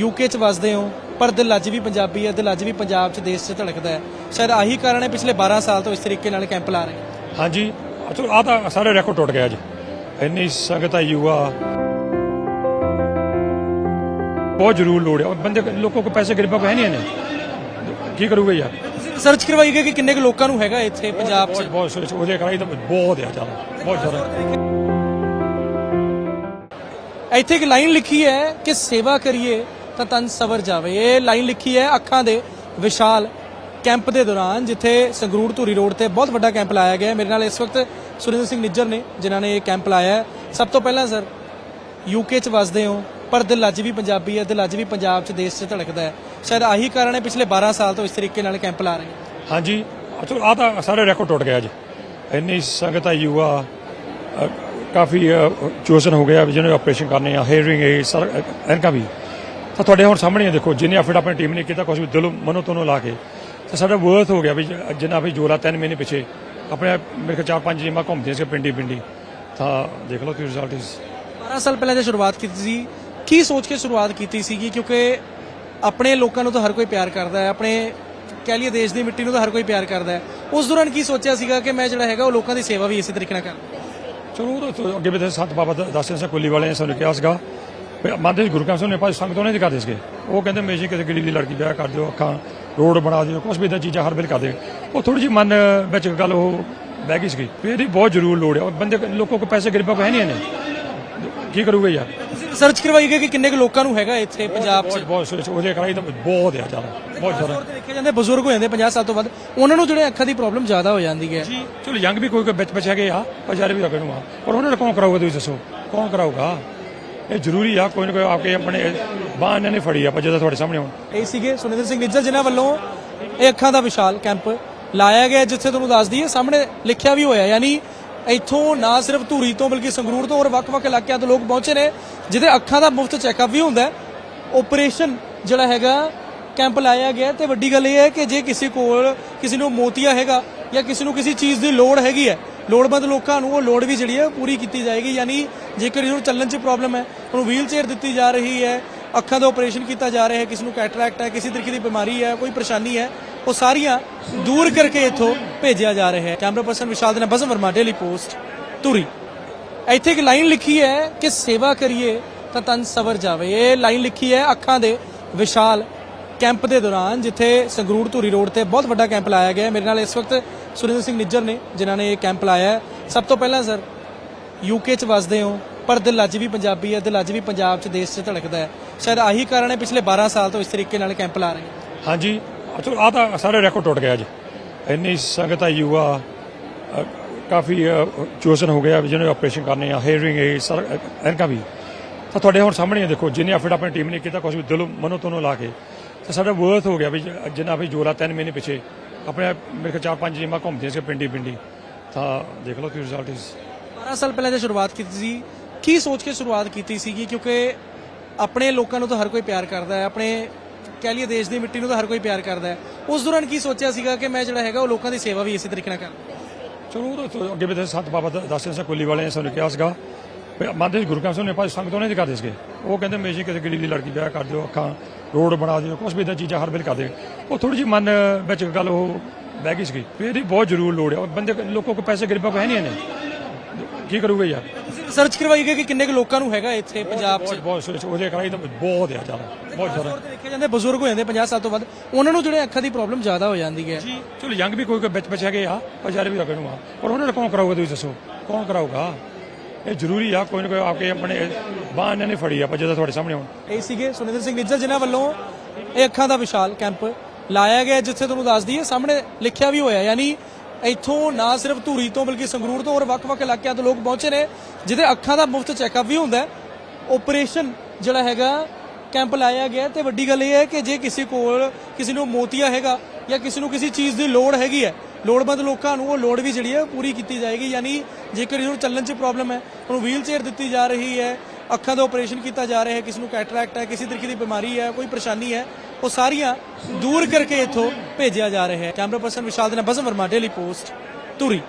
UK ਚ ਵਸਦੇ ਹੋ ਪਰ ਦਿਲ ਅੱਜ ਵੀ ਪੰਜਾਬੀ ਹੈ ਦਿਲ ਅੱਜ ਵੀ ਪੰਜਾਬ ਚ ਦੇਸ਼ ਚ ਧੜਕਦਾ ਹੈ। ਸ਼ਾਇਦ ਆਹੀ ਕਾਰਨ ਹੈ ਪਿਛਲੇ 12 ਸਾਲ ਤੋਂ ਇਸ ਤਰੀਕੇ ਨਾਲ ਕੈਂਪ ਲਾ ਰਹੇ ਹੋ। ਹਾਂਜੀ ਅਚੋ ਆ ਤਾਂ ਸਾਰੇ ਰੈਕੋਰਡ ਟੁੱਟ ਗਿਆ ਅੱਜ। ਇੰਨੀ ਸੰਗਤ ਆਈ ਯੂਆ ਬਹੁਤ ਜ਼ਰੂਰ ਲੋੜ ਹੈ। ਬੰਦੇ ਲੋਕੋ ਕੋ ਪੈਸੇ ਗਰੀਬਾਂ ਕੋ ਹੈ ਨਹੀਂ ਨੇ ਕੀ ਕਰੂਗੇ ਯਾਰ? ਤੁਸੀਂ ਰਿਸਰਚ ਕਰਵਾਈ ਗਈ ਕਿ ਕਿੰਨੇ ਕੁ ਲੋਕਾਂ ਨੂੰ ਹੈਗਾ ਇੱਥੇ ਪੰਜਾਬ ਚ? ਬਹੁਤ ਬਹੁਤ ਉਹਦੇ ਕਰਾਈ ਤਾਂ ਬਹੁਤ ਹੈ ਜ਼ਿਆਦਾ। ਬਹੁਤ ਜ਼ਿਆਦਾ। ਇੱਥੇ ਇੱਕ ਲਾਈਨ ਲਿਖੀ ਹੈ ਕਿ ਸੇਵਾ ਕਰੀਏ ਤਾਂ ਤਨ ਸਬਰ ਜਾਵੇ। ਇਹ ਲਾਈਨ ਲਿਖੀ ਹੈ ਅੱਖਾਂ ਦੇ ਵਿਸ਼ਾਲ ਕੈਂਪ ਦੇ ਦੌਰਾਨ, ਜਿੱਥੇ ਸੰਗਰੂਰ ਧੂਰੀ ਰੋਡ ਤੇ ਬਹੁਤ ਵੱਡਾ ਕੈਂਪ ਲਾਇਆ ਗਿਆ ਮੇਰੇ ਨਾਲ ਇਸ ਵਕਤ ਸੁਰਿੰਦਰ ਸਿੰਘ ਨਿੱਜਰ ਨੇ, ਜਿਨ੍ਹਾਂ ਨੇ ਇਹ ਕੈਂਪ ਲਾਇਆ ਹੈ। ਸਭ ਤੋਂ ਪਹਿਲਾਂ ਸਰ ਯੂਕੇ ਚ ਵਸਦੇ ਹੋ, ਪਰ ਦਿਲ ਅੱਜ ਵੀ ਪੰਜਾਬੀ ਹੈ, ਦਿਲ ਅੱਜ ਵੀ ਪੰਜਾਬ ਚ ਦੇਸ਼ ਚ ਧੜਕਦਾ ਹੈ। ਸ਼ਾਇਦ ਆਹੀ ਕਾਰਨ ਹੈ ਪਿਛਲੇ 12 ਸਾਲ ਤੋਂ ਇਸ ਤਰੀਕੇ ਨਾਲ ਕੈਂਪ ਲਾ ਰਹੇ ਹੋ। ਹਾਂਜੀ ਅਚੋ ਆ ਤਾਂ ਸਾਰੇ ਰੈਕੋਰਡ ਟੁੱਟ ਗਿਆ ਅੱਜ। ਇੰਨੀ ਸੰਗਤ ਆਈ ਯੂਆ ਕਾਫੀ ਚੋਸਨ ਹੋ ਗਿਆ, ਜਿਹਨੇ ਆਪਰੇਸ਼ਨ ਕਰਨੇ ਆ ਹੇਅਰਿੰਗ ਇਹ ਸਰ ਐਨਕਾ ਵੀ। ਤਾਂ ਤੁਹਾਡੇ ਹੁਣ ਸਾਹਮਣੇ ਹੀ ਦੇਖੋ ਜਿੰਨੇ ਐਫਰਟ ਆਪਣੀ ਟੀਮ ਨੇ ਕੀਤਾ ਕੁਝ ਵੀ ਦਿਲੋਂ ਮਨੋਂ ਤੋਂ ਲਾ ਕੇ। ਤਾਂ ਸਾਡਾ ਵਰਥ ਹੋ ਗਿਆ ਵੀ ਜਿੰਨਾ ਵੀ ਜੋਰਾ ਤਿੰਨ ਮਹੀਨੇ ਪਿੱਛੇ ਆਪਣੇ ਮੇਰੇ ਕੋਲ ਚਾਰ ਪੰਜ ਜਿਮਾ ਘੁੰਮਦੇ ਸੀ ਪਿੰਡੀ ਪਿੰਡੀ। ਤਾਂ ਦੇਖ ਲਓ ਕੀ ਰਿਜ਼ਲਟ ਇਸ 12 ਸਾਲ ਪਹਿਲਾਂ ਜੇ ਸ਼ੁਰੂਆਤ ਕੀਤੀ ਸੀ ਕੀ ਸੋਚ ਕੇ ਸ਼ੁਰੂਆਤ ਕੀਤੀ ਸੀਗੀ? ਕਿਉਂਕਿ ਆਪਣੇ ਲੋਕਾਂ ਨੂੰ ਤਾਂ ਹਰ ਕੋਈ ਪਿਆਰ ਕਰਦਾ ਹੈ ਆਪਣੇ ਕਹਿ ਲਈਏ ਦੇਸ਼ ਦੀ ਮਿੱਟੀ ਨੂੰ ਤਾਂ ਹਰ ਕੋਈ ਪਿਆਰ ਕਰਦਾ ਹੈ। ਉਸ ਦੌਰਾਨ ਕੀ ਸੋਚਿਆ ਸੀਗਾ ਕਿ ਮੈਂ ਜਿਹੜਾ ਹੈਗਾ ਉਹ ਲੋਕਾਂ ਦੀ ਸੇਵਾ ਵੀ ਇਸੇ ਤਰੀਕੇ ਨਾਲ ਕਰਾਂ ਚਲੋ ਉਹ ਤਾਂ ਅੱਗੇ ਵੀ ਸੱਤ ਬਾਬਾ ਦਸ ਸਿੰਘ ਕੁੱਲੀ ਵਾਲੇ ਨੇ ਸਾਨੂੰ ਕਿਹਾ ਸੀਗਾ ਸੀ ਗੁਰੂ ਸਿੰਘ ਨੇ ਭਾਈ ਸੰਗਤ ਉਹਨੇ ਦੀ ਕਰਦੇ ਸੀਗੇ ਉਹ ਕਹਿੰਦੇ ਮੇਸ਼ੀ ਕਿਸੇ ਗਰੀਬ ਦੀ ਲੜਕੀ ਵਿਆਹ ਕਰ ਦਿਓ ਅੱਖਾਂ ਰੋਡ ਬਣਾ ਦਿਓ ਕੁਝ ਵੀ ਇਦਾਂ ਚੀਜ਼ਾਂ ਹਰ ਵੇਲੇ ਕਰਦੇ ਉਹ ਥੋੜੀ ਜਿਹੀ ਮਨ ਵਿੱਚ ਗੱਲ ਉਹ ਬਹਿ ਗਈ ਵੀ ਇਹਦੀ ਬਹੁਤ ਜ਼ਰੂਰ ਲੋੜ ਹੈ। ਬੰਦੇ ਲੋਕੋ ਕੋ ਪੈਸੇ ਗਰੀਬਾਂ ਕੋ ਹੈ ਨਹੀਂ ਨੇ ਕੀ ਕਰੂਗੇ ਯਾਰ? ਰਿਸਰਚ ਕਰਵਾਈ ਗਈ ਕਿ ਕਿੰਨੇ ਕੁ ਲੋਕਾਂ ਨੂੰ ਹੈਗਾ ਇੱਥੇ ਪੰਜਾਬ 'ਚ? ਬਹੁਤ ਉਹਦੇ ਕਰਾਈ ਤਾਂ ਬਹੁਤ ਹੈ ਜ਼ਿਆਦਾ ਬਹੁਤ ਜ਼ਿਆਦਾ। ਤੌਰ ਤੇ ਦੇਖੇ ਜਾਂਦੇ ਬਜ਼ੁਰਗ ਹੋ ਜਾਂਦੇ 50 ਸਾਲ ਤੋਂ ਵੱਧ ਉਹਨਾਂ ਨੂੰ ਜਿਹੜੇ ਅੱਖਾਂ ਦੀ ਪ੍ਰੋਬਲਮ ਜ਼ਿਆਦਾ ਹੋ ਜਾਂਦੀ ਹੈ। ਜੀ ਚਲੋ ਯੰਗ ਵੀ ਕੋਈ ਕੋਈ ਵਿੱਚ ਵਿੱਚ ਹੈਗੇ ਆ ਬਜ਼ਾਰੇ ਵੀ ਲੱਗਣ ਆ। ਪਰ ਉਹਨਾਂ ਨੂੰ ਕੌਣ ਕਰਾਊਗਾ ਤੁਸੀਂ ਦੱਸੋ? ਕੌਣ ਕਰਾਊਗਾ? ਇਹ ਜ਼ਰੂਰੀ ਆ, ਕੋਈ ਨਾ ਕੋਈ ਆਪਕੇ ਆਪਣੇ ਬਾਹ ਇਹਨਾਂ ਨੇ ਫੜੀ ਆ ਪਰ ਜਦੋਂ ਤੁਹਾਡੇ ਸਾਹਮਣੇ ਹੁਣ ਇਹ ਸੀਗੇ ਸੁਨਿੰਦਰ ਸਿੰਘ ਨਿੱਜਰ, ਜਿਨ੍ਹਾਂ ਵੱਲੋਂ ਇਹ ਅੱਖਾਂ ਦਾ ਵਿਸ਼ਾਲ ਕੈਂਪ ਲਾਇਆ ਗਿਆ, ਜਿੱਥੇ ਤੁਹਾਨੂੰ ਦੱਸ ਦਈਏ, ਸਾਹਮਣੇ ਲਿਖਿਆ ਵੀ ਹੋਇਆ, ਯਾਨੀ ਇੱਥੋਂ ਨਾ ਸਿਰਫ ਧੂਰੀ ਤੋਂ ਬਲਕਿ ਸੰਗਰੂਰ ਤੋਂ ਔਰ ਵੱਖ-ਵੱਖ ਇਲਾਕਿਆਂ ਤੋਂ ਲੋਕ ਪਹੁੰਚੇ ਨੇ, ਜਿਹਦੇ ਅੱਖਾਂ ਦਾ ਮੁਫਤ ਚੈੱਕਅਪ ਵੀ ਹੁੰਦਾ ਹੈ। ਆਪਰੇਸ਼ਨ ਜਿਹੜਾ ਹੈਗਾ, ਕੈਂਪ ਲਾਇਆ ਗਿਆ ਤੇ ਵੱਡੀ ਗੱਲ ਇਹ ਹੈ ਕਿ ਜੇ ਕਿਸੇ ਕੋਲ ਕਿਸੇ ਨੂੰ ਮੋਤੀਆ ਹੈਗਾ ਜਾਂ ਕਿਸੇ ਨੂੰ ਕਿਸੇ ਚੀਜ਼ ਦੀ ਲੋੜ ਹੈਗੀ ਹੈ ਲੋੜਵੰਦ ਲੋਕਾਂ ਨੂੰ ਉਹ ਲੋੜ ਵੀ ਜਿਹੜੀ ਹੈ ਪੂਰੀ ਕੀਤੀ ਜਾਏਗੀ, ਯਾਨੀ ਜੇਕਰ ਇਹਨੂੰ ਚੱਲਣ 'ਚ ਪ੍ਰੋਬਲਮ ਹੈ, ਉਹਨੂੰ ਵੀਲ ਚੇਅਰ ਦਿੱਤੀ ਜਾ ਰਹੀ ਹੈ, ਅੱਖਾਂ ਦਾ ਆਪਰੇਸ਼ਨ ਕੀਤਾ ਜਾ ਰਿਹਾ ਹੈ, ਕਿਸੇ ਨੂੰ ਕੈਟਰੈਕਟ ਹੈ, ਕਿਸੇ ਤਰੀਕੇ ਦੀ ਬਿਮਾਰੀ ਹੈ, ਕੋਈ ਪਰੇਸ਼ਾਨੀ ਹੈ, ਉਹ ਸਾਰੀਆਂ ਦੂਰ ਕਰਕੇ ਇੱਥੋਂ ਭੇਜਿਆ ਜਾ ਰਿਹਾ ਹੈ। ਕੈਮਰਾ ਪਰਸਨ ਵਿਸ਼ਾਲ ਦੇ ਨਾਲ ਬਸਮ ਵਰਮਾ ਡੇਲੀ ਪੋਸਟ ਧੂਰੀ। ਇੱਥੇ ਇੱਕ ਲਾਈਨ ਲਿਖੀ ਹੈ ਕਿ ਸੇਵਾ ਕਰੀਏ ਤਾਂ ਤਨ ਸਵਰ ਜਾਵੇ। ਇਹ ਲਾਈਨ ਲਿਖੀ ਹੈ ਅੱਖਾਂ ਦੇ ਵਿਸ਼ਾਲ ਕੈਂਪ ਦੇ ਦੌਰਾਨ, ਜਿੱਥੇ ਸੰਗਰੂਰ ਧੂਰੀ ਰੋਡ ਤੇ ਬਹੁਤ ਵੱਡਾ ਕੈਂਪ ਲਾਇਆ ਗਿਆ ਮੇਰੇ ਨਾਲ ਇਸ ਵਕਤ ਸੁਰਿੰਦਰ ਸਿੰਘ ਨਿੱਜਰ ਨੇ, ਜਿਨ੍ਹਾਂ ਨੇ ਇਹ ਕੈਂਪ ਲਾਇਆ ਹੈ। ਸਭ ਤੋਂ ਪਹਿਲਾਂ ਸਰ ਯੂਕੇ ਚ ਵਸਦੇ ਹੋ, ਪਰ ਦਿਲ ਅੱਜ ਵੀ ਪੰਜਾਬੀ ਹੈ, ਦਿਲ ਅੱਜ ਵੀ ਪੰਜਾਬ ਚ, ਦੇਸ਼ ਚ ਧੜਕਦਾ ਹੈ। ਸ਼ਾਇਦ ਆਹੀ ਕਾਰਨ ਹੈ, ਪਿਛਲੇ 12 ਸਾਲ ਤੋਂ ਇਸ ਤਰੀਕੇ ਨਾਲ ਕੈਂਪ ਲਾ ਰਹੇ ਹੋ। ਹਾਂਜੀ, ਚਲੋ ਆ ਤਾਂ ਸਾਰੇ ਰੈਕੋਰਡ ਟੁੱਟ ਗਿਆ ਅੱਜ। ਇੰਨੀ ਸੰਗਤ ਆਈ ਯੂਆ ਕਾਫੀ ਚੋਸਨ ਹੋ ਗਿਆ ਜਿਹਨੇ ਆਪਰੇਸ਼ਨ ਕਰਨੇ ਆ ਹੇਅਰਿੰਗ ਇਹ ਸਰ, ਐਨਕਾ ਵੀ। ਤਾਂ ਤੁਹਾਡੇ ਹੁਣ ਸਾਹਮਣੇ ਦੇਖੋ, ਜਿੰਨੇ ਐਫਰਟ ਆਪਣੀ ਟੀਮ ਨੇ ਕੀਤਾ ਕੁਝ ਵੀ ਦਿਲੋਂ ਮਨੋਂ ਤੋਂ ਲਾ ਕੇ। ਤਾਂ ਸਾਡਾ ਵਰਥ ਹੋ ਗਿਆ ਵੀ ਜਿੰਨਾ ਵੀ ਜੋਰਾ, ਤਿੰਨ ਮਹੀਨੇ ਪਿੱਛੇ ਆਪਣੇ ਮੇਰੇ ਕੋਲ ਚਾਰ ਪੰਜ ਜਿਮਾ ਘੁੰਮਦੇ ਸੀ ਪਿੰਡੀ ਪਿੰਡੀ। ਤਾਂ ਦੇਖ ਲਓ ਕੀ ਰਿਜ਼ਲਟ ਇਸ 12 ਸਾਲ ਪਹਿਲਾਂ ਜੇ ਸ਼ੁਰੂਆਤ ਕੀਤੀ ਸੀ ਕੀ ਸੋਚ ਕੇ ਸ਼ੁਰੂਆਤ ਕੀਤੀ ਸੀਗੀ? ਕਿਉਂਕਿ ਆਪਣੇ ਲੋਕਾਂ ਨੂੰ ਤਾਂ ਹਰ ਕੋਈ ਪਿਆਰ ਕਰਦਾ ਹੈ ਆਪਣੇ ਕਹਿ ਲਈਏ ਦੇਸ਼ ਦੀ ਮਿੱਟੀ ਨੂੰ ਤਾਂ ਹਰ ਕੋਈ ਪਿਆਰ ਕਰਦਾ ਹੈ। ਉਸ ਦੌਰਾਨ ਕੀ ਸੋਚਿਆ ਸੀਗਾ ਕਿ ਮੈਂ ਜਿਹੜਾ ਹੈਗਾ ਉਹ ਲੋਕਾਂ ਦੀ ਸੇਵਾ ਵੀ ਇਸੇ ਤਰੀਕੇ ਨਾਲ ਕਰਾਂ ਚਲੋ ਉਹ ਤਾਂ ਅੱਗੇ ਵੀ ਤਾਂ ਸੱਤ ਬਾਬਾ ਦਸ ਸਿੰਘ ਕੁੱਲੀ ਵਾਲੇ ਨੇ ਸਾਨੂੰ ਕਿਹਾ ਸੀਗਾ ਸੀ ਗੁਰੂ ਕਾਮ ਸਿੰਘ ਨੇ ਭਾਈ ਸੰਗਤ ਉਹਨੇ ਦੀ ਕਰਦੇ ਸੀਗੇ ਉਹ ਕਹਿੰਦੇ ਮੇਸ਼ੀ ਕਿਸੇ ਗਰੀਬ ਦੀ ਲੜਕੀ ਵਿਆਹ ਕਰ ਦਿਓ ਅੱਖਾਂ ਰੋਡ ਬਣਾ ਦਿਓ ਕੁਝ ਵੀ ਇਦਾਂ ਚੀਜ਼ਾਂ ਹਰ ਵੇਲੇ ਕਰਦੇ ਉਹ ਥੋੜੀ ਜਿਹੀ ਮਨ ਵਿੱਚ ਗੱਲ ਉਹ ਬਹਿ ਗਈ ਸੀਗੀ ਵੀ ਇਹਦੀ ਬਹੁਤ ਜ਼ਰੂਰ ਲੋੜ ਹੈ। ਬੰਦੇ ਲੋਕੋ ਕੋ ਪੈਸੇ ਗਰੀਬਾਂ ਕੋ ਹੈ ਨਹੀਂ ਨੇ ਕੀ ਕਰੂਗੇ ਯਾਰ? ਤੁਸੀਂ ਰਿਸਰਚ ਕਰਵਾਈ ਗਈ ਕਿ ਕਿੰਨੇ ਕੁ ਲੋਕਾਂ ਨੂੰ ਹੈਗਾ ਇੱਥੇ ਪੰਜਾਬ 'ਚ? ਬਹੁਤ ਉਹਦੇ ਕਰਾਈ ਤਾਂ ਬਹੁਤ ਹੈ ਜ਼ਿਆਦਾ ਬਹੁਤ ਜ਼ਿਆਦਾ ਤੌਰ ਤੇ ਦੇਖੇ ਜਾਂਦੇ ਬਜ਼ੁਰਗ ਹੋ ਜਾਂਦੇ 50 ਸਾਲ ਤੋਂ ਵੱਧ ਉਹਨਾਂ ਨੂੰ ਜਿਹੜੇ ਅੱਖਾਂ ਦੀ ਪ੍ਰੋਬਲਮ ਜ਼ਿਆਦਾ ਹੋ ਜਾਂਦੀ ਹੈ। ਜੀ ਚਲੋ ਯੰਗ ਵੀ ਕੋਈ ਕੋਈ ਵਿੱਚ ਵਿੱਚ ਹੈਗੇ ਆ ਬਜ਼ਾਰੇ ਵੀ ਲੱਗਣ ਆ। ਪਰ ਉਹਨਾਂ ਨੂੰ ਕੌਣ ਕਰਾਊਗਾ ਤੁਸੀਂ ਦੱਸੋ? ਕੌਣ ਕਰਾਊਗਾ? ਇਹ ਜ਼ਰੂਰੀ ਆ, ਕੋਈ ਨਾ ਕੋਈ ਆਪਕੇ ਆਪਣੇ ਬਾਹ ਇਹਨਾਂ ਨੇ ਫੜੀ ਆ ਜਦੋਂ ਤੁਹਾਡੇ ਸਾਹਮਣੇ ਹੁਣ ਇਹ ਸੀਗੇ ਸੁਨਿੰਦਰ ਸਿੰਘ ਨਿੱਜਰ, ਜਿਨ੍ਹਾਂ ਵੱਲੋਂ ਇਹ ਅੱਖਾਂ ਦਾ ਵਿਸ਼ਾਲ ਕੈਂਪ ਲਾਇਆ ਗਿਆ, ਜਿੱਥੇ ਤੁਹਾਨੂੰ ਦੱਸ ਦਈਏ, ਸਾਹਮਣੇ ਲਿਖਿਆ ਵੀ ਹੋਇਆ, ਯਾਨੀ ਇੱਥੋਂ ਨਾ ਸਿਰਫ ਧੂਰੀ ਤੋਂ ਬਲਕਿ ਸੰਗਰੂਰ ਤੋਂ ਔਰ ਵੱਖ-ਵੱਖ ਇਲਾਕਿਆਂ ਤੋਂ ਲੋਕ ਪਹੁੰਚੇ ਨੇ, ਜਿਹਦੇ ਅੱਖਾਂ ਦਾ ਮੁਫਤ ਚੈੱਕਅਪ ਵੀ ਹੁੰਦਾ ਹੈ। ਆਪਰੇਸ਼ਨ ਜਿਹੜਾ ਹੈਗਾ, ਕੈਂਪ ਲਾਇਆ ਗਿਆ, ਤੇ ਵੱਡੀ ਗੱਲ ਇਹ ਹੈ ਕਿ ਜੇ ਕਿਸੇ ਕੋਲ ਕਿਸੇ ਨੂੰ ਮੋਤੀਆ ਹੈਗਾ ਜਾਂ ਕਿਸੇ ਨੂੰ ਕਿਸੇ ਚੀਜ਼ ਦੀ ਲੋੜ ਹੈਗੀ ਹੈ, ਲੋੜਵੰਦ ਲੋਕਾਂ ਨੂੰ ਉਹ ਲੋੜ ਵੀ ਜਿਹੜੀ ਹੈ ਪੂਰੀ ਕੀਤੀ ਜਾਏਗੀ, ਯਾਨੀ ਜੇਕਰ ਇਹਨੂੰ ਚੱਲਣ 'ਚ ਪ੍ਰੋਬਲਮ ਹੈ, ਉਹਨੂੰ ਵੀਲ ਚੇਅਰ ਦਿੱਤੀ ਜਾ ਰਹੀ ਹੈ, ਅੱਖਾਂ ਦਾ ਆਪਰੇਸ਼ਨ ਕੀਤਾ ਜਾ ਰਿਹਾ ਹੈ, ਕਿਸੇ ਨੂੰ ਕੈਟਰੈਕਟ ਹੈ, ਕਿਸੇ ਤਰੀਕੇ ਦੀ ਬਿਮਾਰੀ ਹੈ, ਕੋਈ ਪਰੇਸ਼ਾਨੀ ਹੈ, ਉਹ ਸਾਰੀਆਂ ਦੂਰ ਕਰਕੇ ਇੱਥੋਂ ਭੇਜਿਆ ਜਾ ਰਿਹਾ ਹੈ। ਕੈਮਰਾ ਪਰਸਨ ਵਿਸ਼ਾਲ ਦੇ ਨਾਲ ਬਸਮ ਵਰਮਾ ਡੇਲੀ ਪੋਸਟ ਧੂਰੀ।